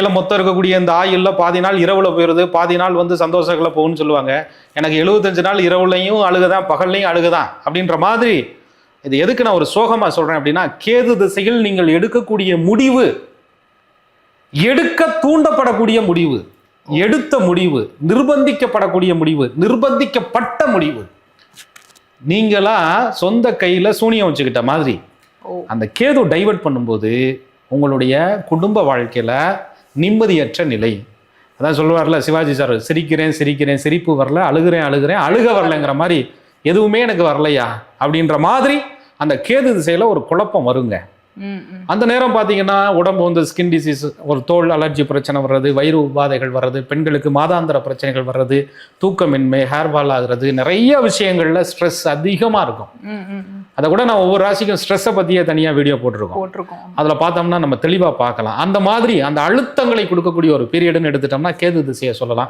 இல்லை மொத்தம் இருக்கக்கூடிய இந்த ஆயுள்ல பாதி நாள் இரவுல போயிருது பாதி நாள் வந்து சந்தோஷங்களை போகும்னு சொல்லுவாங்க. எனக்கு எழுபத்தஞ்சு நாள் இரவுலையும் அழுகுதான் பகல்லையும் அழுகுதான் அப்படின்ற மாதிரி. இது எதுக்கு நான் ஒரு சோகமா சொல்றேன் அப்படின்னா கேது திசையில் நீங்கள் எடுக்கக்கூடிய முடிவு எடுக்க தூண்டப்படக்கூடிய முடிவு எடுத்த முடிவு நிர்பந்திக்கப்படக்கூடிய முடிவு நிர்பந்திக்கப்பட்ட முடிவு. நீங்களா சொந்த கையில சூனியம் வச்சுக்கிட்ட மாதிரி. அந்த கேது டைவர்ட் பண்ணும்போது உங்களுடைய குடும்ப வாழ்க்கையில நிம்மதியற்ற நிலை. அதான் சொல்லுவார்ல சிவாஜி சார் சிரிக்கிறேன் சிரிக்கிறேன் சிரிப்பு வரல அழுகிறேன் அழுகிறேன் அழுக வரலைங்கிற மாதிரி எதுவுமே எனக்கு வரலையா? அப்படின்ற மாதிரி அந்த கேது திசையில் ஒரு குழப்பம் வருங்க. அந்த நேரம் பார்த்தீங்கன்னா உடம்பு வந்து ஸ்கின் டிசீஸ் ஒரு தோல் அலர்ஜி பிரச்சனை வர்றது வயிறு உபாதைகள் வர்றது பெண்களுக்கு மாதாந்திர பிரச்சனைகள் வர்றது தூக்கமின்மை ஹேர் ஃபால் ஆகுறது நிறைய விஷயங்கள்ல ஸ்ட்ரெஸ் அதிகமாக இருக்கும். அதை கூட நான் ஒவ்வொரு ராசிக்கும் ஸ்ட்ரெஸ்ஸை பற்றியே தனியாக வீடியோ போட்டிருக்கோம். போட்டிருக்கோம். அதில் பார்த்தோம்னா நம்ம தெளிவாக பார்க்கலாம். அந்த மாதிரி அந்த அழுத்தங்களை கொடுக்கக்கூடிய ஒரு பீரியடுன்னு எடுத்துட்டோம்னா கேது திசையை சொல்லலாம்.